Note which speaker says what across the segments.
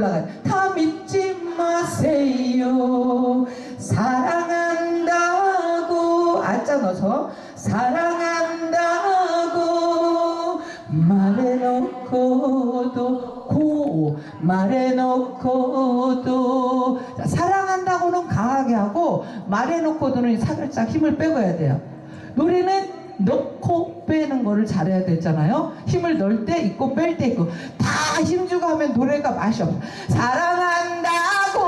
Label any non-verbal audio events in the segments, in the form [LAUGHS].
Speaker 1: 올라가. 다 믿지 마세요. 사랑한다고, 아짜 넣어서. 사랑한다고 말해놓고도 고 말해놓고도 자, 사랑한다고는 강하게 하고 말해놓고도는 살짝 힘을 빼고 해야 돼요 노래는 넣고 빼는 거를 잘해야 되잖아요. 힘을 넣을 때 있고 뺄 때 있고. 다 힘주고 하면 노래가 맛이 없어. 사랑한다고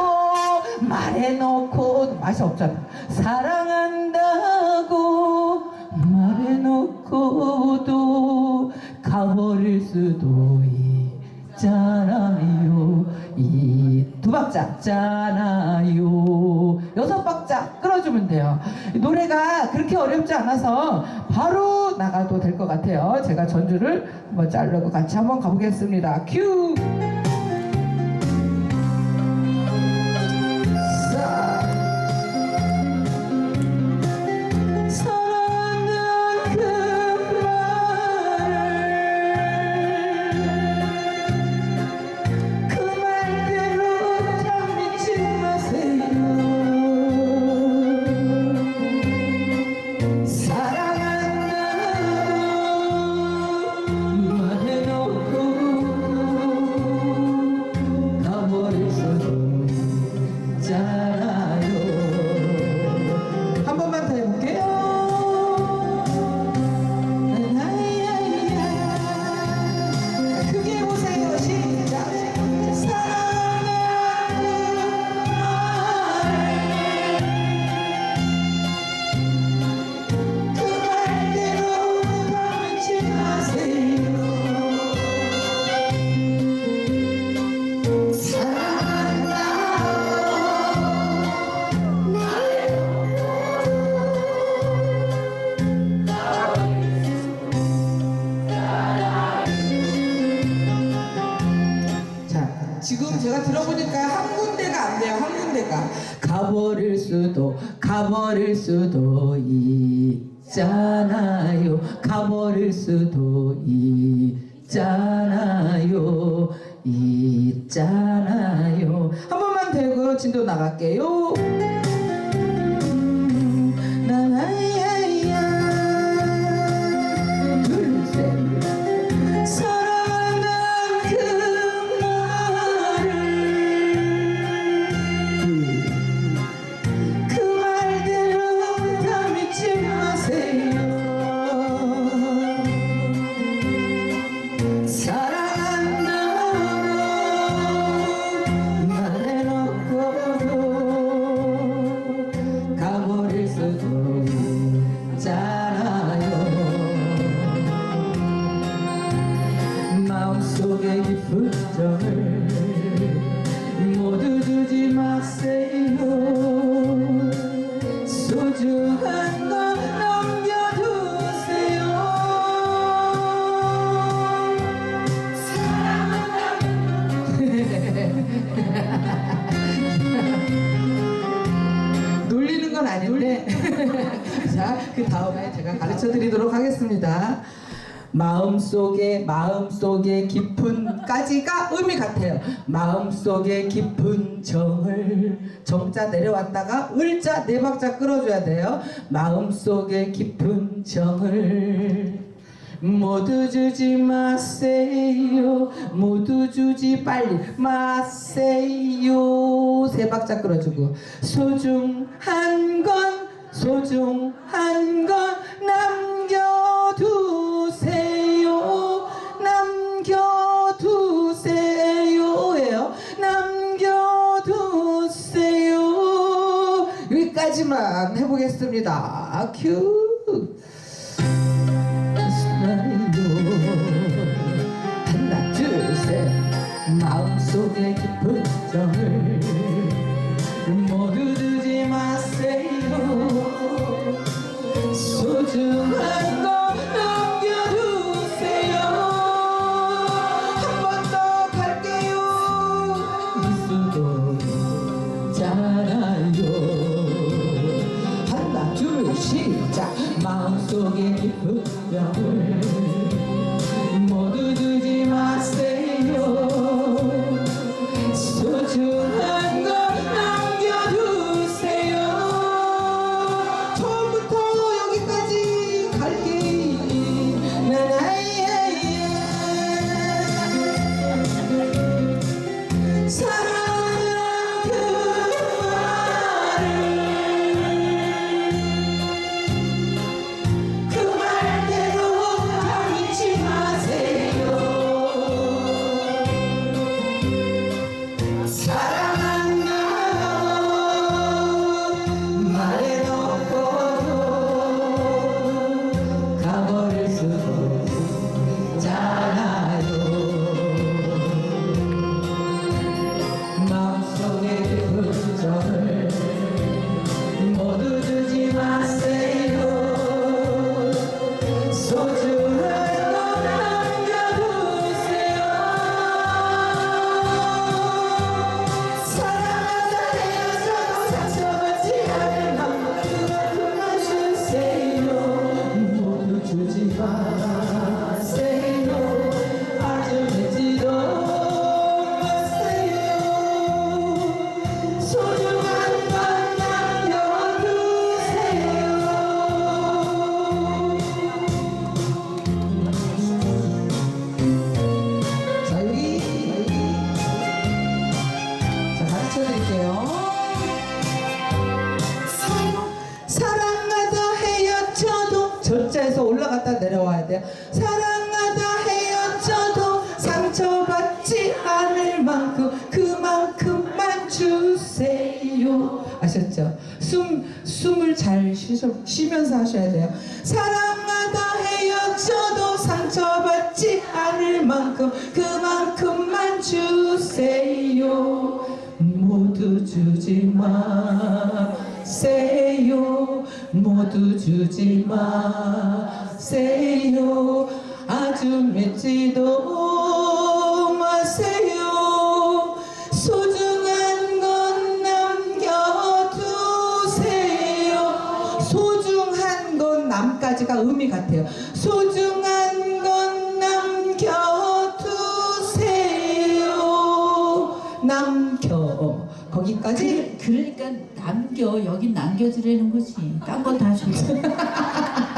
Speaker 1: 말해놓고 맛이 없잖아. 사랑한다고 말해놓고도 가버릴 수도 있잖아요. 이 두 박자. 잖아요 여섯 박자 끌어주면 돼요. 노래가 그렇게 어렵지 않아서 바로 나가도 될 것 같아요. 제가 전주를 한번 자르고 같이 한번 가보겠습니다. 큐 가버릴 수도 가버릴 수도 있잖아요. 가버릴 수도 있잖아요. 있잖아요. 한 번만 대고 진도 나갈게요. 정을 모두 주지 마세요. 소중한 건 남겨두세요. [LAUGHS] 놀리는 건 아닌데. [LAUGHS] 자 그 다음에 제가 가르쳐 드리도록 하겠습니다 마음속에 마음속에 깊은까지가 의미 같아요. 마음속에 깊은 정을 정자 내려왔다가 을자 네 박자 끌어줘야 돼요. 마음속에 깊은 정을. 모두 주지 마세요. 모두 주지 빨리 마세요. 세 박자 끌어주고. 소중한 건 소중한 건 남 여기까지만 해보겠습니다. 큐. 하나 둘셋. 마음속에 깊은 정을 모두 두지 마세요. 소중한 거 깊 돼요. 사랑하다 헤어져도 상처받지 않을 만큼 그만큼만 주세요. 아셨죠? 숨, 숨을 잘 쉬셔, 쉬면서 하셔야 돼요. 사랑하다 헤어져도 상처받지 않을 만큼 그만큼만 주세요. 모두 주지 마세요. 모두 주지 마세요 아주 맺지도 마세요. 소중한 건 남겨두세요. 소중한 건 남까지가 의미 같아요. 소중한 건 남겨두세요. 남겨. 거기까지?
Speaker 2: 그, 그러니까 남겨. 여긴 남겨주라는 거지. 딴 건다주 [LAUGHS]